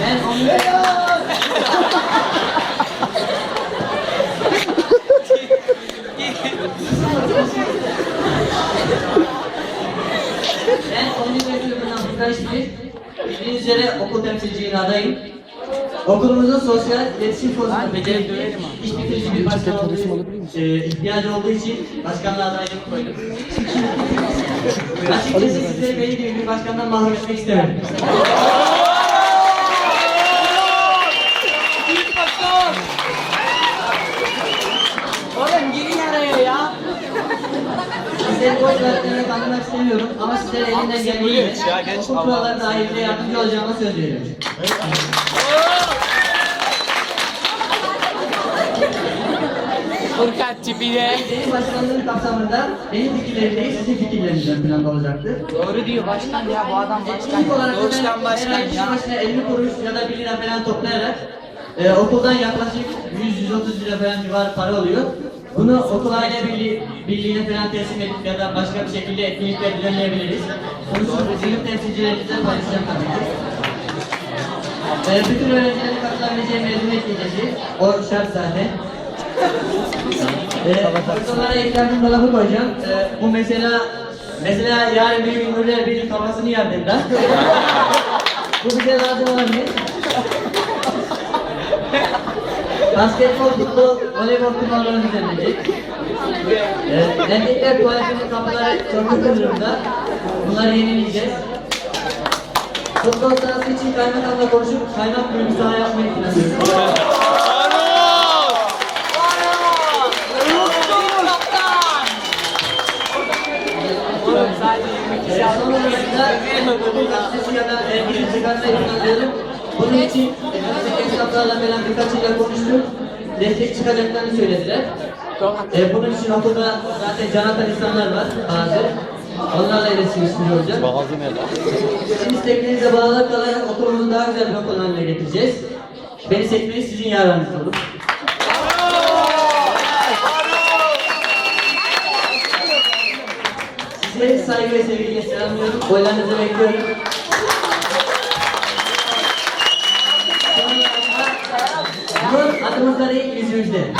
Ben onu... Ben 10. sınıfından Furkan Şilir. Bildiğiniz üzere okul temsilciliğine adayım. Okulumuzun sosyal iletişim konusunda becerikli, iş bitirici bir başkan olduğu, e, ihtiyacı olduğu için başkanlığa adaylığımı koydum. Açıkçası sizleri gibi bir başkandan mahrum etmek istemedim. Boş vaktlerine kandırmak istemiyorum ama sizlere elinden geldiğince okul kuralları dahilinde yardımcı olacağıma söz veriyorum. Furkan tipine. Benim başkanlığım kapsamında benim fikirlerim değil sizin fikirleriniz ön planda olacaktır. Doğru diyor başkan ya bu adam başkan. İlk olarak Doğuştan ben başkan kişi ya. başına 50 kuruş ya da 1 lira falan toplayarak e, okuldan yaklaşık 100-130 lira falan civarı para oluyor. Bunu okul aile birliği, birliğine falan teslim edip ya da başka bir şekilde etkinlikler düzenleyebiliriz. Bunu sınıf temsilcilerimizle paylaşacağım tabii ki. E, bütün öğrencilerin katılabileceği mezuniyet gecesi, o şart zaten. Ee, Personlara ihtiyacım dolabı koyacağım. Ee, bu mesela mesela yarın bir gün Nuriye bir kafasını dediler. bu bize lazım olabilir. Basketbol, futbol, voleybol turnuvaları düzenlenecek. Ee, erkekler tuvaletinin kapıları çok kötü durumda. Bunları yenileyeceğiz. Futbol sahası için kaymakamla konuşup kaymak bölümü saha yapmayı planlıyoruz. Oğlum sadece 20 kişi Son olarak da okul gazetesi ya da dergisi çıkarmayı planlıyorum. Bunun için esnaflarla falan birkaçıyla konuştuk. Destek çıkacaklarını söylediler. Ee, bunun için okulda zaten can atan insanlar var bazı. Onlarla iletişim içinde olacak. Sizin isteklerinizle bağlı kalarak okulumuzu daha güzel bir okul haline getireceğiz. Beni seçmeniz sizin yararınız olur. Sizleri saygı ve sevgiyle selamlıyorum. Oylarınızı bekliyorum. Son olarak da, Nur adımızda değil yüzümüzde.